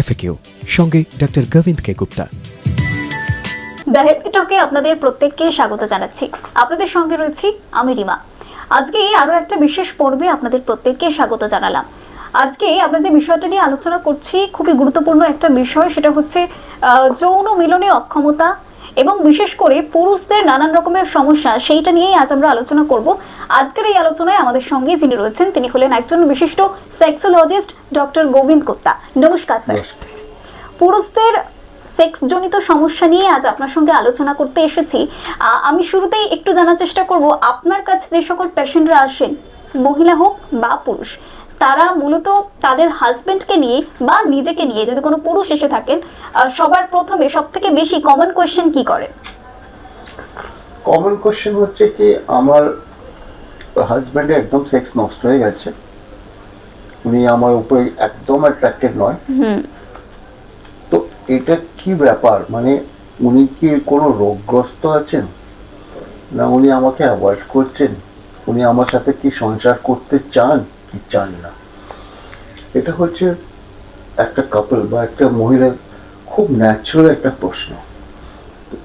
FAQ. সঙ্গে ডাক্তার গোবিন্দ কে Gupta. Health টকে আপনাদের প্রত্যেককে স্বাগত জানাচ্ছি। আপনাদের সঙ্গে রয়েছি আমি রিমা। আজকে আরও একটা বিশেষ পর্বে আপনাদের প্রত্যেককে স্বাগত জানালাম। আজকে আমরা যে বিষয়টা নিয়ে আলোচনা করছি, খুবই গুরুত্বপূর্ণ একটা বিষয়, সেটা হচ্ছে যৌন মিলনে অক্ষমতা এবং বিশেষ করে পুরুষদের নানান রকমের সমস্যা, সেইটা নিয়েই আজ আমরা আলোচনা করব। আজকের এই আলোচনায় আমাদের সঙ্গে যিনি রয়েছেন তিনি হলেন একজন বিশিষ্ট সেক্সোলজিস্ট ডক্টর গোবিন্দ কোত্তা নমস্কার স্যার। পুরুষদের সেক্স জনিত সমস্যা নিয়ে আজ আপনার সঙ্গে আলোচনা করতে এসেছি। আমি শুরুতেই একটু জানার চেষ্টা করব আপনার কাছে যে সকল পেশেন্টরা আসেন মহিলা হোক বা পুরুষ তারা মূলত তাদের হাজবেন্ডকে নিয়ে বা নিজেকে নিয়ে যদি কোনো পুরুষ এসে থাকেন সবার প্রথমে সব থেকে বেশি কমন কোয়েশ্চেন কি করে? কমন কোশ্চেন হচ্ছে কি আমার হাজব্যান্ডের একদম সেক্স নষ্ট হয়ে গেছে। উনি আমার উপরে একদম অ্যাট্রাক্টেড নয়। তো এটা কি ব্যাপার? মানে উনি কি কোনো রোগগ্রস্ত আছেন? না উনি আমাকে অ্যাভয়েড করছেন? উনি আমার সাথে কি সংসার করতে চান? কি চান না? এটা হচ্ছে একটা কাপল বা একটা মহিলার খুব ন্যাচারাল একটা প্রশ্ন।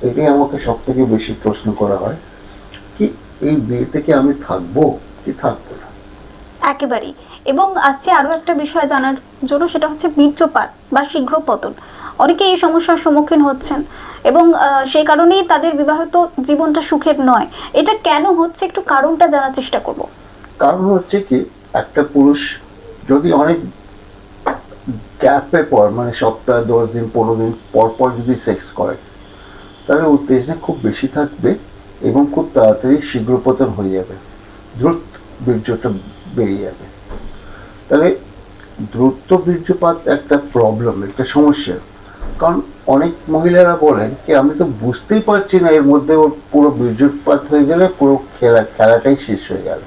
এটাই আমাকে সব থেকে বেশি প্রশ্ন করা হয়। এই বিয়ে থেকে আমি থাকব কি থাকব না? একেবারেই। এবং আসছে আরও একটা বিষয় জানার জন্য সেটা হচ্ছে বীর্যপাত বা শীঘ্র পতন অনেকে এই সমস্যার সম্মুখীন হচ্ছেন এবং সেই কারণেই তাদের বিবাহিত জীবনটা সুখের নয়। এটা কেন হচ্ছে? একটু কারণটা জানার চেষ্টা করব। কারণ হচ্ছে কি একটা পুরুষ যদি অনেক গ্যাপে পর মানে সপ্তাহে দশ দিন পনেরো দিন পর পর যদি সেক্স করে তাহলে উত্তেজনা খুব বেশি থাকবে। এবং খুব তাড়াতাড়ি শীঘ্র পতন হয়ে যাবে। দ্রুত বীর্যটা বেরিয়ে যাবে। তাহলে দ্রুত বীর্যপাত একটা প্রবলেম একটা সমস্যা। কারণ অনেক মহিলারা বলেন কি, আমি তো বুঝতেই পারছি না, এর মধ্যে ওর পুরো বীর্যপাত হয়ে গেলে পুরো খেলা, খেলাটাই শেষ হয়ে গেল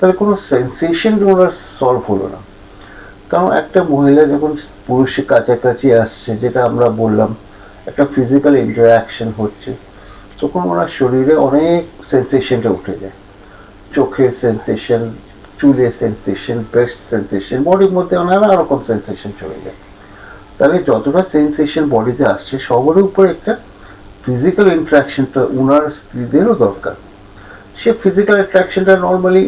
তাহলে কোনো সেন্সেশন ওনার সলভ হলো না। কারণ একটা মহিলা যখন পুরুষের কাছাকাছি আসছে, যেটা আমরা বললাম, একটা ফিজিক্যাল ইন্টারাকশন হচ্ছে তখন ওনার শরীরে অনেক সেন্সেশনটা উঠে যায়। চোখের সেন্সেশন চুলের সেন্সেশন ব্রেস্ট সেন্সেশন বডির মধ্যে নানা রকম সেন্সেশন চলে যায়। তাহলে যতটা সেন্সেশন বডিতে আসছে, সবার উপরে একটা ফিজিক্যাল ইন্ট্রাকশনটা ওনার স্ত্রীদেরও দরকার। সে ফিজিক্যাল অ্যাট্রাকশনটা নর্মালি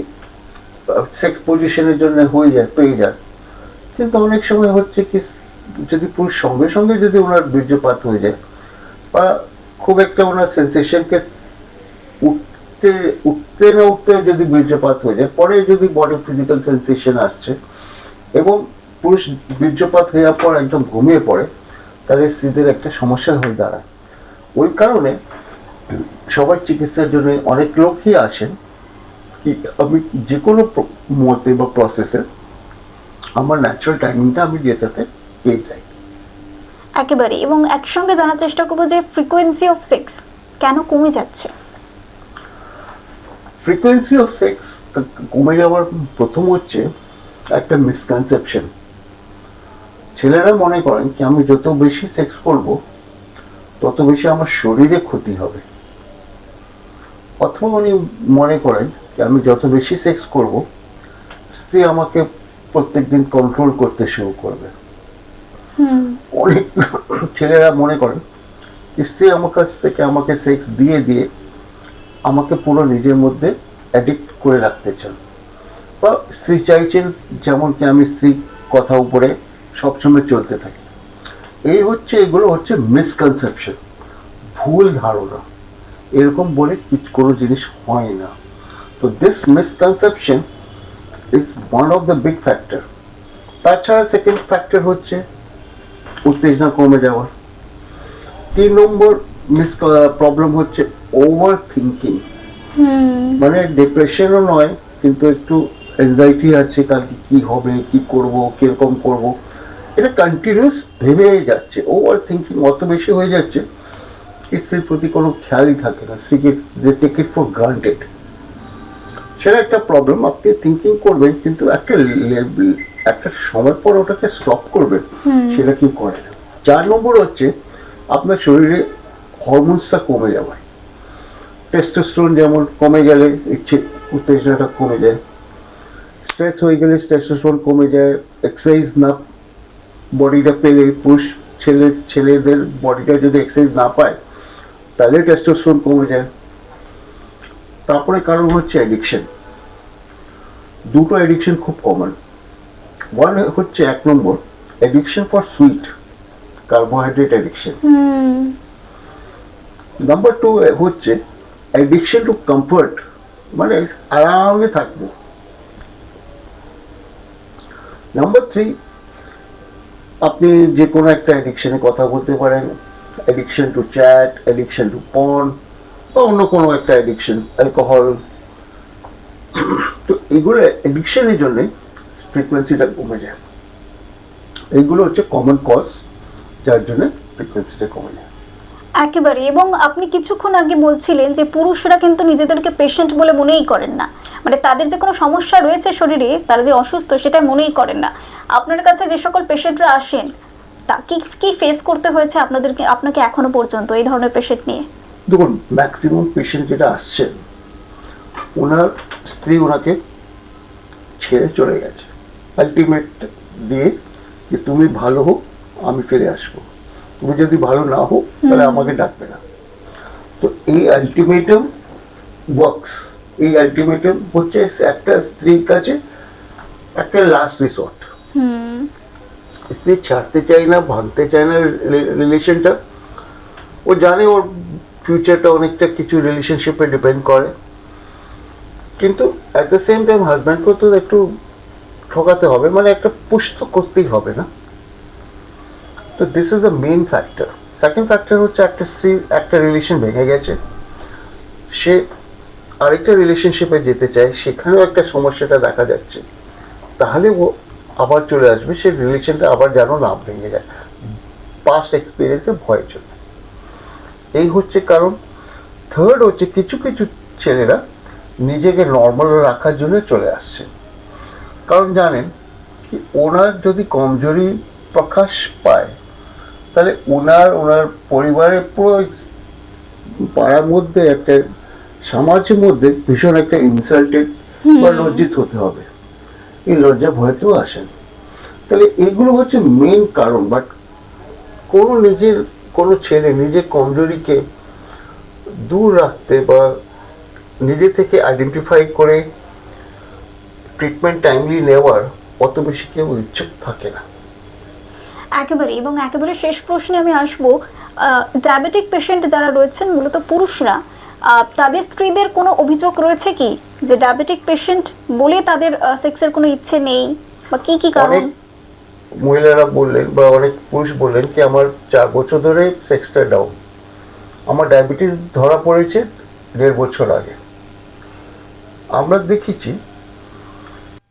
সেক্স পজিশনের জন্য হয়ে যায়, পেয়ে যায়। কিন্তু অনেক সময় হচ্ছে কি, যদি পুরুষ সঙ্গে সঙ্গে যদি ওনার বীর্যপাত হয়ে যায়, বা খুব একটা ওনার সেন্সেশনকে উঠতে উঠতে না উঠতে যদি বীর্যপাত হয়ে যায়, পরে যদি বডি ফিজিক্যাল সেন্সেশন আসছে এবং পুরুষ বীর্যপাত হয়ে পর একদম ঘুমিয়ে পড়ে, তাহলে স্ত্রীদের একটা সমস্যা হয়ে দাঁড়ায়। ওই কারণে সবাই চিকিৎসার জন্য অনেক লোকই আসেন। আমি যে কোনো মতে বা প্রসেসে আমার ন্যাচারাল টাইমিংটা আমি যেটাতে পেয়ে যাই। একেবারে এবং একসঙ্গে জানার চেষ্টা করব যে ফ্রিকোয়েন্সি অফ সেক্স কেন কমে যাচ্ছে? ফ্রিকোয়েন্সি অফ সেক্স কমে যাওয়ার প্রথম হচ্ছে একটা মিসকনসেপশন ছেলেরা মনে করেন কি, আমি যত বেশি সেক্স করব, তত বেশি আমার শরীরে ক্ষতি হবে। অথবা উনি মনে করেন কি, আমি যত বেশি সেক্স করব, স্ত্রী আমাকে প্রত্যেকদিন কন্ট্রোল করতে শুরু করবে। অনেক ছেলেরা মনে করেন স্ত্রী আমার কাছ থেকে আমাকে সেক্স দিয়ে দিয়ে আমাকে পুরো নিজের মধ্যে অ্যাডিক্ট করে রাখতে চান বা স্ত্রী চাইছেন যেমন কি আমি স্ত্রী কথা উপরে সবসময় চলতে থাকি। এই হচ্ছে, এগুলো হচ্ছে মিসকনসেপশন ভুল ধারণা। এরকম বলে কোনো জিনিস হয় না। তো this misconception is one of the big factor তাছাড়া সেকেন্ড ফ্যাক্টর হচ্ছে উত্তেজনা কমে যাওয়া। তিন নম্বর মিস প্রবলেম হচ্ছে ওভার থিঙ্কিং মানে ডিপ্রেশনও নয় কিন্তু একটু অ্যাংজাইটি আছে কালকে কি হবে কি করব কীরকম করব। এটা কন্টিনিউস ভেবে যাচ্ছে ওভার থিঙ্কিং অত বেশি হয়ে যাচ্ছে স্ত্রীর প্রতি কোনো খেয়ালই থাকে না স্ত্রীকে যে টেক ইট ফর গ্রান্টেড সেটা একটা প্রবলেম আপনি থিঙ্কিং করবেন কিন্তু একটা লেভেল একটা সময় পর ওটাকে স্টপ করবে সেটা কি করে? না চার নম্বর হচ্ছে আপনার শরীরে হরমোনসটা কমে যাওয়ায়। টেস্টোস্টেরন যেমন কমে গেলে ইচ্ছে উত্তেজনাটা কমে যায়। স্ট্রেস হয়ে গেলে টেস্টোস্টেরন কমে যায় এক্সারসাইজ না বডিটা পেলে পুরুষ ছেলে ছেলেদের বডিটা যদি এক্সারসাইজ না পায় তাহলে টেস্টোস্টেরন কমে যায়। তারপরে কারণ হচ্ছে অ্যাডিকশন দুটো অ্যাডিকশন খুব কমন ওয়ান হচ্ছে এক নম্বর addiction for sweet carbohydrate addiction number two হচ্ছে অ্যাডিকশন টু কমফর্ট মানে আরামে থাকব। নাম্বার থ্রি আপনি যে কোনো একটা অ্যাডিকশনে কথা বলতে পারেন addiction to chat addiction to porn বা অন্য কোনো একটা অ্যাডিকশন অ্যালকোহল তো এগুলো অ্যাডিকশনের জন্যে ফ্রিকোয়েন্সিটা কমে যায়। এইগুলো হচ্ছে কমন কজ যার জন্য ফ্রিকোয়েন্সিটা কমে যায়। একেবারে এবং আপনি কিছুক্ষণ আগে বলছিলেন যে পুরুষরা কিন্তু নিজেদেরকে পেশেন্ট বলে মনেই করেন না। মানে তাদের যে কোনো সমস্যা রয়েছে শরীরে তারা যে অসুস্থ সেটা মনেই করেন না। আপনার কাছে যে সকল পেশেন্টরা আসেন তা কি কি ফেস করতে হয়েছে আপনাদেরকে আপনাকে এখনও পর্যন্ত এই ধরনের পেশেন্ট নিয়ে? দেখুন ম্যাক্সিমাম পেশেন্ট যেটা আসছেন ওনার স্ত্রী ওনাকে ছেড়ে চলে গেছে। আলটিমেট দিয়ে যে তুমি ভালো হোক আমি ফিরে আসব। তুমি যদি ভালো না হোক তাহলে আমাকে ডাকবে না। তো এই আলটিমেটাম ওয়ার্কস এই আলটিমেটাম হচ্ছে একটা স্ত্রীর কাছে একটা লাস্ট রিসোর্ট হুম। স্ত্রী ছাড়তে চায় না ভাঙতে চায় না রিলেশনটা ও জানে ওর ফিউচারটা অনেকটা কিছু রিলেশনশিপে ডিপেন্ড করে। কিন্তু অ্যাট দ্য সেম টাইম হাজব্যান্ডকেও তো একটু ঠকাতে হবে মানে একটা পুশ তো করতেই হবে না। তো this is the main factor second factor হচ্ছে একটা স্ত্রী, একটা রিলেশন ভেঙে গেছে। সে আরেকটা রিলেশনশিপে যেতে চায়, সেখানেও একটা সমস্যাটা দেখা যাচ্ছে। তাহলে ও আবার চলে আসবে, সে রিলেশনটা আবার যেন না ভেঙে যায়। পাস্ট এক্সপিরিয়েন্সে ভয়ের জন্য এই হচ্ছে কারণ। থার্ড হচ্ছে কিছু কিছু ছেলেরা নিজেকে নর্মাল রাখার জন্য চলে আসছে। কারণ জানেন কি ওনার যদি কমজোরি প্রকাশ পায় তাহলে ওনার ওনার পরিবারের পুরো পাড়ার মধ্যে একটা সমাজের মধ্যে ভীষণ একটা ইনসাল্টেড বা লজ্জিত হতে হবে। এই লজ্জা ভয়তেও আসেন। তাহলে এগুলো হচ্ছে মেন কারণ বাট কোনো নিজের কোনো ছেলে নিজের কমজোরিকে দূর রাখতে বা নিজে থেকে আইডেন্টিফাই করে ট্রিটমেন্ট টাইমলি নেওয়ার অত বেশি কেউ ইচ্ছুক থাকে না। একেবারে এবং একেবারে শেষ প্রশ্নে আমি আসব ডায়াবেটিক পেশেন্ট যারা রয়েছেন মূলত পুরুষরা তাদের স্ত্রীদের কোনো অভিযোগ রয়েছে কি? যে ডায়াবেটিক পেশেন্ট বলে তাদের সেক্সের কোনো ইচ্ছে নেই বা কি কি কারণ? মহিলারা বললেন বা অনেক পুরুষ বললেন কি আমার চার বছর ধরে সেক্সটা ডাউন আমার ডায়াবেটিস ধরা পড়েছে দেড় বছর আগে। আমরা দেখেছি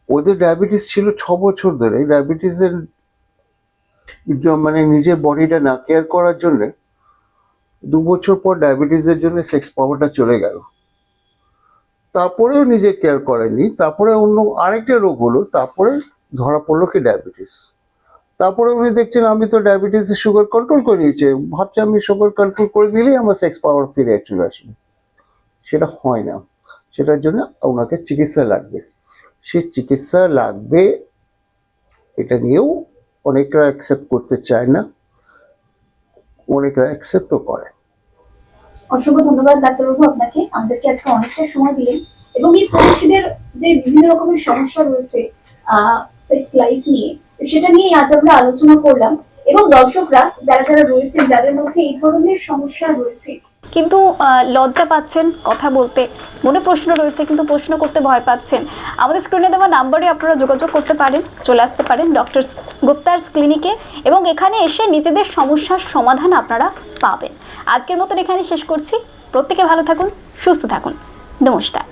ওদের ডায়াবেটিস ছিল ছ বছর ধরে। এই ডায়াবেটিসের মানে নিজের বডিটা না কেয়ার করার জন্য দু বছর পর ডায়াবেটিসের জন্য সেক্স পাওয়ারটা চলে গেল। তারপরেও নিজে কেয়ার করেনি। তারপরে অন্য আরেকটা রোগ হলো, তারপরে ধরা পড়ল কি ডায়াবেটিস তারপরে উনি দেখছেন, আমি তো ডায়াবেটিস সুগার কন্ট্রোল করে নিয়েছি। ভাবছি আমি সুগার কন্ট্রোল করে দিলেই আমার সেক্স পাওয়ার ফিরে চলে আসবে। সেটা হয় না। সেটার জন্য ওনাকে চিকিৎসা লাগবে। সে চিকিৎসা লাগবে, এটা নিয়েও অনেকরা অ্যাকসেপ্ট করতে চায় না, অনেকরা অ্যাকসেপ্টও করে। অসংখ্য ধন্যবাদ ডাক্তারবাবু আপনাকে। আমাদেরকে আজকে অনেকটা সময় দিলেন এবং এই পুরুষদের যে বিভিন্ন রকমের সমস্যা রয়েছে সেক্স লাইফ নিয়ে, সেটা নিয়ে আজ আমরা আলোচনা করলাম। এবং দর্শকরা, যারা যারা রয়েছেন, যাদের মধ্যে এই ধরনের সমস্যা রয়েছে কিন্তু লজ্জা পাচ্ছেন কথা বলতে। মনে প্রশ্ন রয়েছে, কিন্তু প্রশ্ন করতে ভয় পাচ্ছেন। আমাদের স্ক্রিনে দেওয়া নাম্বারে আপনারা যোগাযোগ করতে পারেন, চলে আসতে পারেন ডক্টর গুপ্তার্স ক্লিনিকে এবং এখানে এসে নিজেদের সমস্যার সমাধান আপনারা পাবেন। আজকের মতন এখানে শেষ করছি। প্রত্যেকে ভালো থাকুন, সুস্থ থাকুন। নমস্কার।